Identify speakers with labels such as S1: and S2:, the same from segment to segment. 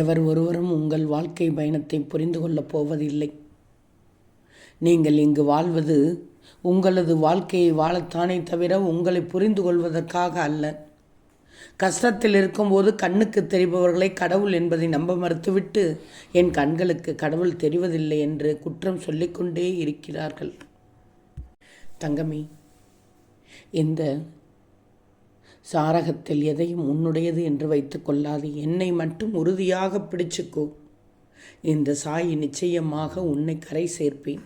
S1: எவர் ஒருவரும் உங்கள் வாழ்க்கை பயணத்தை புரிந்து கொள்ளப் போவதில்லை. நீங்கள் இங்கு வாழ்வது உங்களது வாழ்க்கையை வாழத்தானே தவிர உங்களை புரிந்து கொள்வதற்காக அல்ல. கஷ்டத்தில் இருக்கும்போது கண்ணுக்கு தெரிபவர்களை கடவுள் என்பதை நம்ப மறுத்துவிட்டு என் கண்களுக்கு கடவுள் தெரிவதில்லை என்று குற்றம் சொல்லிக்கொண்டே இருக்கிறார்கள். தங்கமே இந்த சாரகத்தில் எதையும் உன்னுடையது என்று வைத்துக்கொள்ளாது என்னை மட்டும் உறுதியாக பிடிச்சுக்கோ. இந்த சாய் நிச்சயமாக உன்னை கரை சேர்ப்பேன்.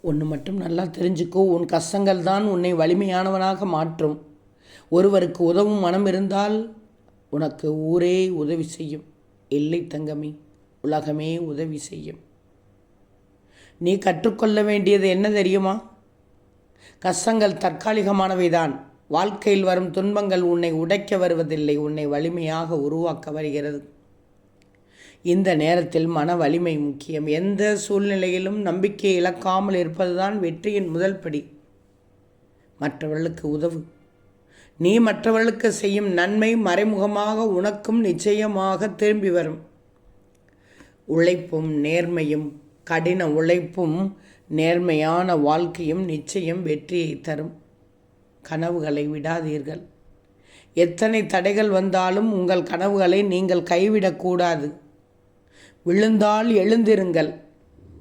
S1: ஒன்று மட்டும் நல்லா தெரிஞ்சுக்கோ. உன் கஷ்டங்கள் தான் உன்னை வலிமையானவனாக மாற்றும். ஒருவருக்கு உதவும் மனம் இருந்தால் உனக்கு ஊரே உதவி செய்யும். இல்லை தங்கமே உலகமே உதவி செய்யும். நீ கற்றுக்கொள்ள வேண்டியது என்ன தெரியுமா? கஷ்டங்கள் தற்காலிகமானவைதான். வாழ்க்கையில் வரும் துன்பங்கள் உன்னை உடைக்க வருவதில்லை உன்னை வலிமையாக உருவாக்க வருகிறது. இந்த நேரத்தில் மன வலிமை முக்கியம். எந்த சூழ்நிலையிலும் நம்பிக்கை இழக்காமல் இருப்பதுதான் வெற்றியின் முதல் படி. மற்றவர்களுக்கு உதவு. நீ மற்றவர்களுக்கு செய்யும் நன்மை மறைமுகமாக உனக்கும் நிச்சயமாக திரும்பி வரும். உழைப்பும் நேர்மையும் கடின உழைப்பும் நேர்மையான வாழ்க்கையும் நிச்சயம் வெற்றியை தரும். கனவுகளை விடாதீர்கள். எத்தனை தடைகள் வந்தாலும் உங்கள் கனவுகளை நீங்கள் கைவிடக்கூடாது விழுந்தால் எழுந்திருங்கள்.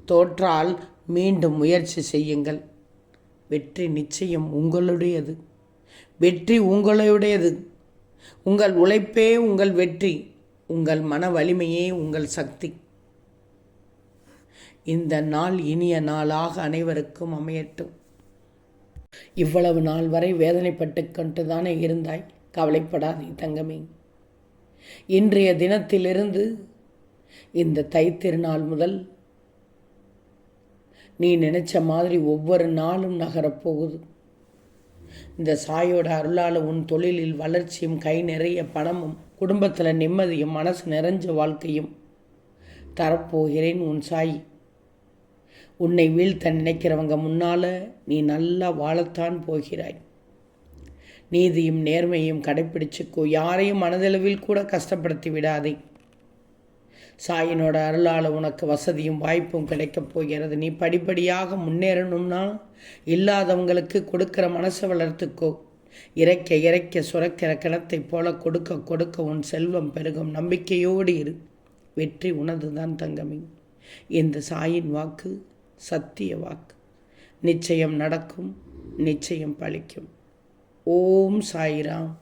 S1: தோற்றால் மீண்டும் முயற்சி செய்யுங்கள். வெற்றி நிச்சயம் உங்களுடையது. வெற்றி உங்களுடையது. உங்கள் உழைப்பே உங்கள் வெற்றி. உங்கள் மன வலிமையே உங்கள் சக்தி. இந்த நாள் இனிய நாளாக அனைவருக்கும் அமையட்டும். இவ்வளவு நாள் வரை வேதனைப்பட்டு கொண்டு தானே இருந்தாய்? கவலைப்படாதே தங்கமே. இன்றைய தினத்திலிருந்து இந்த தை திருநாள் முதல் நீ நினைச்ச மாதிரி ஒவ்வொரு நாளும் நகரப்போகுது. இந்த சாயோட அருளால் உன் தொழிலில் வளர்ச்சியும் கை நிறைய பணமும் குடும்பத்தில் நிம்மதியும் மனசு நிறைஞ்ச வாழ்க்கையும் தரப்போகிறேன் உன் சாய். உன்னை வீழ்த்த நினைக்கிறவங்க முன்னால் நீ நல்லா வாழத்தான் போகிறாய். நீதியும் நேர்மையும் கடைப்பிடிச்சுக்கோ யாரையும் மனதளவில் கூட கஷ்டப்படுத்தி விடாதே. சாயினோட அருளால் உனக்கு வசதியும் வாய்ப்பும் கிடைக்கப் போகிறது. நீ படிப்படியாக முன்னேறணும்னா இல்லாதவங்களுக்கு கொடுக்கிற மனசை வளர்த்துக்கோ. இறைக்க இறைக்க சுரக்கிற கிணத்தை போல கொடுக்க கொடுக்க உன் செல்வம் பெருகும். நம்பிக்கையோடு இரு. வெற்றி உனது தான் தங்கமே. இந்த சாயின் வாக்கு சத்திய வாக்கு. நிச்சயம் நடக்கும் நிச்சயம் பழிக்கும். ஓம் சாய்ராம்.